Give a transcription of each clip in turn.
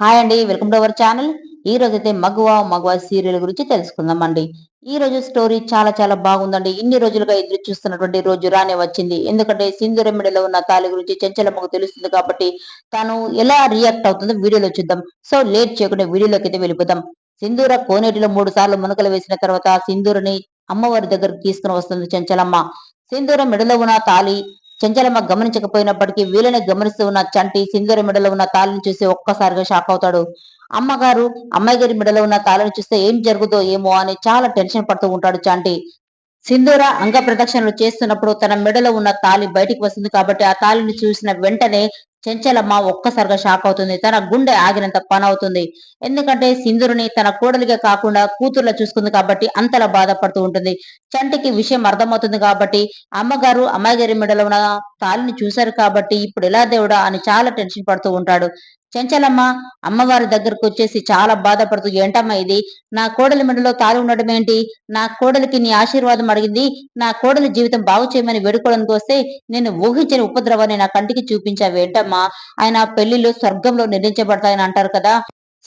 Hi అండి welcome to our channel. ఈ రోజు అయితే మగువ మగువ సీరియల్ గురించి తెలుసుకుందాం అండి ఈ రోజు స్టోరీ చాలా చాలా బాగుందండి. ఇన్ని రోజులుగా ఎదురు చూస్తున్నటువంటి రోజు రానే వచ్చింది. ఎందుకంటే సింధురెమ్మిడిలో ఉన్న తాలి గురించి చెంచలమ్మకు తెలుస్తుంది కాబట్టి తాను ఎలా రియాక్ట్ అవుతుందో వీడియోలో చూద్దాం. సో లేట్ చేయకుండా వీడియోలోకి అయితే వెళ్ళిపోదాం. సింధూర కోనేటిలో మూడు సార్లు మునకలు వేసిన తర్వాత సింధూరని అమ్మవారి దగ్గరకు తీసుకుని వస్తుంది చెంచలమ్మ. సింధూర మెడలో ఉన్న తాలి చెంచలమ్మ గమనించకపోయినప్పటికీ వీళ్ళని గమనిస్తూ ఉన్న చంటి సింధూర మెడలో ఉన్న తాళిని చూసి ఒక్కసారిగా షాక్ అవుతాడు. అమ్మగారు అమ్మాయి గారి మెడలో ఉన్న తాళిని చూస్తే ఏం జరుగుతో ఏమో అని చాలా టెన్షన్ పడుతూ ఉంటాడు చంటి. సింధూర అంగ ప్రదక్షిణలు చేస్తున్నప్పుడు తన మెడలో ఉన్న తాళి బయటికి వస్తుంది కాబట్టి ఆ తాళిని చూసిన వెంటనే చెంచలమ్మ ఒక్కసారిగా షాక్ అవుతుంది. తన గుండె ఆగినంత పని అవుతుంది ఎందుకంటే సింధురుని తన కోడలిగా కాకుండా కూతుర్లా చూసుకుంది కాబట్టి అంతలా బాధపడుతూ ఉంటుంది. చంటికి విషయం అర్థమవుతుంది కాబట్టి అమ్మగారు అమ్మాయి గారి మెడలో ఉన్న తాళిని చూశారు కాబట్టి ఇప్పుడు ఎలా దేవుడా అని చాలా టెన్షన్ పడుతూ ఉంటాడు. చెంచలమ్మ అమ్మవారి దగ్గరకు వచ్చేసి చాలా బాధపడుతూ ఏంటమ్మా ఇది? నా కోడలి మెడలో తాళి ఉండడం ఏంటి? నా కోడలికి నీ ఆశీర్వాదం అడిగింది. నా కోడలి జీవితం బాగు చేయమని వేడుకోవడానికి వస్తే నేను ఊహించని ఉపద్రవాన్ని నా కంటికి చూపించావు ఏంటమ్మా ఆయన పెళ్ళిళ్ళు స్వర్గంలో నిర్ణయించబడతాయని అంటారు కదా.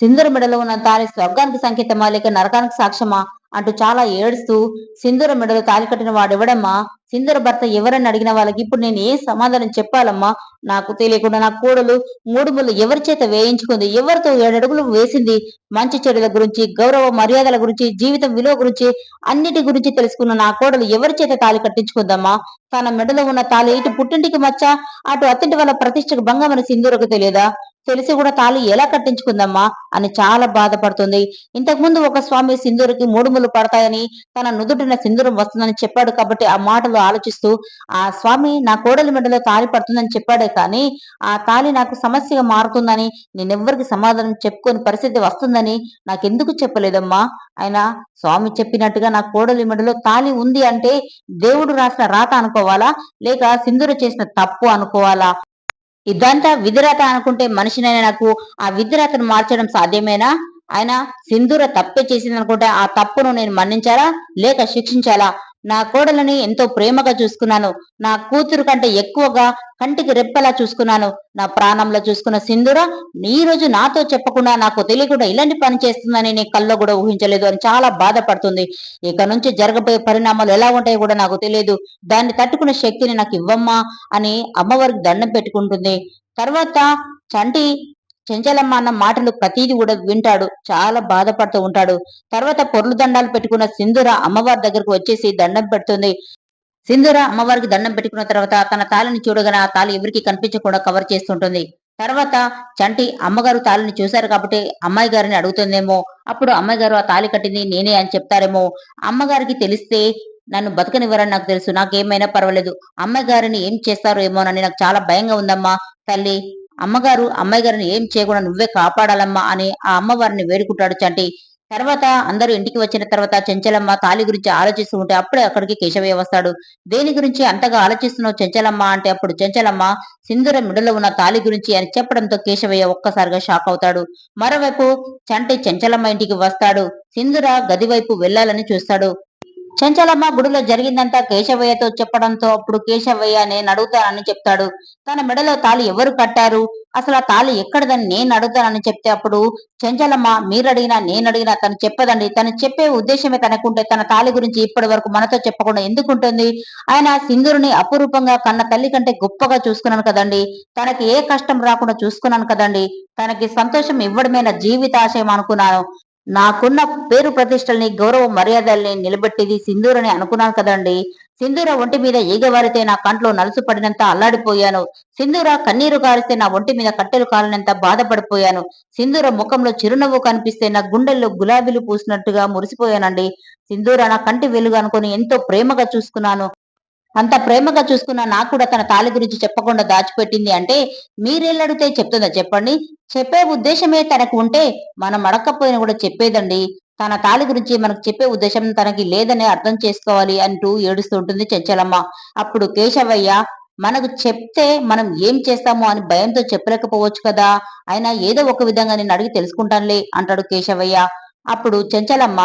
సింధూర మెడలో ఉన్న తాళి స్వర్గానికి సంకేతమా లేక నరకానికి సాక్ష్యమా అంటూ చాలా ఏడుస్తూ సింధూర మెడలో తాలి కట్టిన వాడెవడమ్మా సింధూర భర్త ఎవరని అడిగిన వాళ్ళకి ఇప్పుడు నేను ఏ సమాధానం చెప్పాలమ్మా? నాకు తెలియకుండా నా కోడలు మూడు ముళ్ళు ఎవరి చేత వేయించుకుంది? ఎవరితో ఏడడుగులు వేసింది? మంచి చెడుల గురించి గౌరవ మర్యాదల గురించి జీవితం విలువ గురించి అన్నిటి గురించి తెలుసుకున్న నా కోడలు ఎవరి చేత తాలి కట్టించుకుందమ్మా? తన మెడలో ఉన్న తాలి ఇటు పుట్టింటికి మచ్చ? అటు అత్తింటి వాళ్ళ ప్రతిష్టకు భంగమని సింధూరకు తెలియదా? తెలిసి కూడా తాళి ఎలా కట్టించుకుందమ్మా అని చాలా బాధపడుతుంది. ఇంతకుముందు ఒక స్వామి సింధూరికి మూడు ముళ్ళు పడతాయని తన నుదుటిన సింధూరం వస్తుందని చెప్పాడు కాబట్టి ఆ మాటలు ఆలోచిస్తూ ఆ స్వామి నా కోడలి మెడలో తాళి పడుతుందని చెప్పాడే కానీ ఆ తాళి నాకు సమస్యగా మారుతుందని నేనెవ్వరికి సమాధానం చెప్పుకొని పరిస్థితి వస్తుందని నాకెందుకు చెప్పలేదమ్మా? ఆయన స్వామి చెప్పినట్టుగా నా కోడలి మెడలో తాళి ఉంది అంటే దేవుడు రాసిన రాత అనుకోవాలా? లేక సింధూర చేసిన తప్పు అనుకోవాలా? ఇదంతా విధిరాత అనుకుంటే మనిషినైనా నాకు ఆ విధిరాతను మార్చడం సాధ్యమేనా? ఆయన సింధూర తప్పే చేసింది అనుకుంటే ఆ తప్పును నేను మన్నించాలా? లేక శిక్షించాలా? నా కోడలని ఎంతో ప్రేమగా చూసుకున్నాను. నా కూతురు కంటే ఎక్కువగా కంటికి రెప్పలా చూసుకున్నాను. నా ప్రాణంలో చూసుకున్న సింధుర నీ రోజు నాతో చెప్పకుండా నాకు తెలియకుండా ఇలాంటి పని చేస్తుందని నేను కల్లో కూడా ఊహించలేదు అని చాలా బాధపడుతుంది. ఇక నుంచి జరగబోయే పరిణామాలు ఎలా ఉంటాయో కూడా నాకు తెలియదు. దాన్ని తట్టుకునే శక్తిని నాకు ఇవ్వమ్మా అని అమ్మవారికి దండం పెట్టుకుంటుంది. తర్వాత చంటి చెంచలమ్మ అన్న మాటలు ప్రతీది కూడా వింటాడు. చాలా బాధపడుతూ ఉంటాడు. తర్వాత పొర్లు దండాలు పెట్టుకున్న సింధుర అమ్మవారి దగ్గరకు వచ్చేసి దండం పెడుతుంది. సింధుర అమ్మవారికి దండం పెట్టుకున్న తర్వాత తన తాళిని చూడగానే ఆ తాళి ఎవరికి కనిపించకుండా కవర్ చేస్తుంటుంది. తర్వాత చంటి అమ్మగారు తాళిని చూశారు కాబట్టి అమ్మాయి గారిని అడుగుతుందేమో. అప్పుడు అమ్మాయి గారు ఆ తాళి కట్టింది నేనే అని చెప్తారేమో. అమ్మగారికి తెలిస్తే నన్ను బతకనివ్వరని నాకు తెలుసు. నాకేమైనా పర్వాలేదు. అమ్మాయి గారిని ఏం చేస్తారో ఏమోనని నాకు చాలా భయంగా ఉందమ్మా. తల్లి అమ్మగారు అమ్మాయి గారిని ఏం చేయకుండా నువ్వే కాపాడాలమ్మా అని ఆ అమ్మవారిని వేడుకుంటాడు చంటి. తర్వాత అందరూ ఇంటికి వచ్చిన తర్వాత చెంచలమ్మ తాలి గురించి ఆలోచిస్తూ ఉంటే అప్పుడే అక్కడికి కేశవయ్య వస్తాడు. దేని గురించి అంతగా ఆలోచిస్తున్నావు చెంచలమ్మ అంటే అప్పుడు చెంచలమ్మ సింధుర మిడలో ఉన్న తాలి గురించి అని చెప్పడంతో కేశవయ్య ఒక్కసారిగా షాక్ అవుతాడు. మరోవైపు చంటి చెంచలమ్మ ఇంటికి వస్తాడు. సింధుర గది వైపు వెళ్ళాలని చూస్తాడు. చంచలమ్మ గుడిలో జరిగిందంతా కేశవయ్యతో చెప్పడంతో అప్పుడు కేశవయ్య నేను అడుగుతానని చెప్తాడు. తన మెడలో తాళి ఎవరు కట్టారు? అసలు ఆ తాళి ఎక్కడదని నేను అడుగుతానని చెప్తే అప్పుడు చంచలమ్మ మీరు అడిగినా నేను అడిగినా తను చెప్పదండి. తను చెప్పే ఉద్దేశమే తనకుంటే తన తాళి గురించి ఇప్పటి వరకు మనతో చెప్పకుండా ఎందుకుంటుంది? ఆయన సింధురుని అపురూపంగా కన్న తల్లి కంటే గొప్పగా చూసుకున్నాను కదండి. తనకి ఏ కష్టం రాకుండా చూసుకున్నాను కదండి. తనకి సంతోషం ఇవ్వడమే నా జీవితాశయం అనుకున్నాను. నాకున్న పేరు ప్రతిష్టల్ని గౌరవ మర్యాదల్ని నిలబెట్టేది సింధూరని అనుకున్నాను కదండి. సింధూర ఒంటి మీద ఈగవారితే నా కంట్లో నలుసు పడినంత అల్లాడిపోయాను. సింధూర కన్నీరు కారిస్తే నా ఒంటి మీద కట్టెలు కాలినంత బాధపడిపోయాను. సింధూర ముఖంలో చిరునవ్వు కనిపిస్తే నా గుండెల్లో గులాబీలు పూసినట్టుగా మురిసిపోయానండి. సింధూర నా కంటి వెలుగు అనుకుని ఎంతో ప్రేమగా చూసుకున్నాను. అంత ప్రేమగా చూసుకున్న నాకు కూడా తన తాలి గురించి చెప్పకుండా దాచిపెట్టింది అంటే మీరెళ్ళడితే చెప్తుందా? చెప్పండి. చెప్పే ఉద్దేశమే తనకు ఉంటే మనం అడగకపోయినా కూడా చెప్పేదండి. తన తాలి గురించి మనకు చెప్పే ఉద్దేశం తనకి లేదని అర్థం చేసుకోవాలి అంటూ ఏడుస్తూ ఉంటుంది చెంచలమ్మ. అప్పుడు కేశవయ్య మనకు చెప్తే మనం ఏం చేస్తామో అని భయంతో చెప్పలేకపోవచ్చు కదా? అయినా ఏదో ఒక విధంగా నేను అడిగి తెలుసుకుంటానులే అంటాడు కేశవయ్య. అప్పుడు చెంచలమ్మ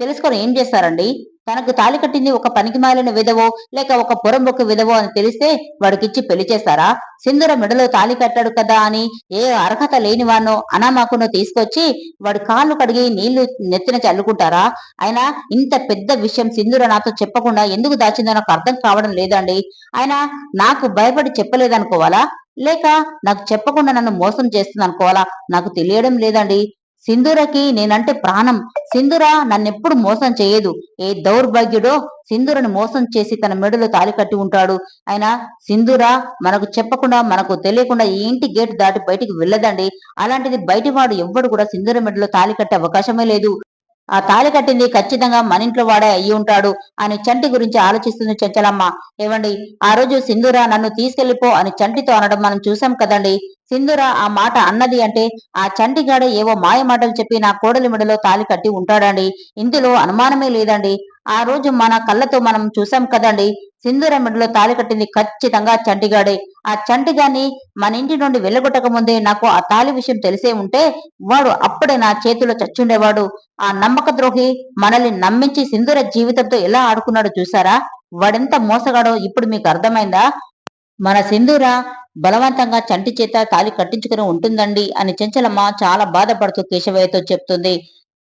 తెలుసుకొని ఏం చేస్తారండి? తనకు తాలి కట్టింది ఒక పనికిమాలిన విధవో లేక ఒక పొరంబొక్క విధవో అని తెలిస్తే వాడికిచ్చి పెళ్ళి చేస్తారా సింధుర మెడలో తాలి కట్టాడు కదా అని ఏ అర్హత లేని వానో అనామాకును తీసుకొచ్చి వాడి కాళ్ళు కడిగి నీళ్ళు నెత్తిన చల్లుకుంటారా? ఆయన ఇంత పెద్ద విషయం సింధుర నాతో చెప్పకుండా ఎందుకు దాచిందో నాకు అర్థం కావడం లేదండి. ఆయన నాకు భయపడి చెప్పలేదనుకోవాలా? లేక నాకు చెప్పకుండా నన్ను మోసం చేస్తుంది అనుకోవాలా నాకు తెలియడం లేదండి. సింధూరకి నేనంటే ప్రాణం. సింధూర నన్నెప్పుడు మోసం చేయదు. ఏ దౌర్భాగ్యుడో సింధూరని మోసం చేసి తన మెడలో తాలి కట్టి ఉంటాడు. అయినా సింధూర మనకు చెప్పకుండా మనకు తెలియకుండా ఈ ఇంటి గేట్ దాటి బయటికి వెళ్ళదండి. అలాంటిది బయటివాడు ఎవ్వడు కూడా సింధూర మెడలో తాలి కట్టే అవకాశమే లేదు. ఆ తాళి కట్టింది ఖచ్చితంగా మన ఇంట్లో వాడే అయ్యి ఉంటాడు అని చంటి గురించి ఆలోచిస్తుంది చెంచలమ్మ. ఏవండి? ఆ రోజు సింధూర నన్ను తీసుకెళ్ళిపో అని చంటితో అనడం మనం చూసాం కదండి. సింధూర ఆ మాట అన్నది అంటే ఆ చంటిగాడ ఏవో మాయ మాటలు చెప్పి నా కోడలి మెడలో తాలి కట్టి ఉంటాడండి. ఇందులో అనుమానమే లేదండి. ఆ రోజు మన కళ్ళతో మనం చూసాం కదండి. సింధూర మెడలో తాలి కట్టింది ఖచ్చితంగా చంటిగాడే. ఆ చంటిగాని మన ఇంటి నుండి వెళ్ళగొట్టక ముందే నాకు ఆ తాలి విషయం తెలిసే ఉంటే వాడు అప్పుడే నా చేతిలో చచ్చుండేవాడు. ఆ నమ్మక ద్రోహి మనల్ని నమ్మించి సింధూర జీవితంతో ఎలా ఆడుకున్నాడో చూసారా వాడెంత మోసగాడో ఇప్పుడు మీకు అర్థమైందా? మన సింధూర బలవంతంగా చంటి చేత తాలి కట్టించుకుని ఉంటుందండి అని చెంచలమ్మ చాలా బాధపడుతూ కేశవయ్యతో చెప్తుంది.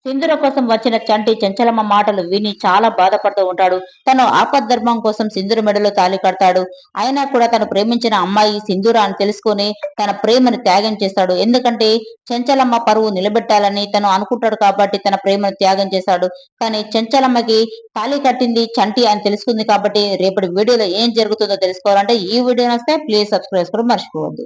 సింధుర కోసం వచ్చిన చంటి చెంచలమ్మ మాటలు విని చాలా బాధపడుతూ ఉంటాడు. తను ఆపద్ధర్మం కోసం సింధుర మెడలో తాలి కడతాడు. అయినా కూడా తను ప్రేమించిన అమ్మాయి సింధుర అని తెలుసుకొని తన ప్రేమను త్యాగం చేస్తాడు. ఎందుకంటే చెంచలమ్మ పరువు నిలబెట్టాలని తను అనుకుంటాడు కాబట్టి తన ప్రేమను త్యాగం చేశాడు కానీ చెంచలమ్మకి తాళి కట్టింది చంటి అని తెలుసుకుంది కాబట్టి రేపటి వీడియోలో ఏం జరుగుతుందో తెలుసుకోవాలంటే ఈ వీడియో వస్తే ప్లీజ్ సబ్స్క్రైబ్ కూడా మర్చిపోవద్దు.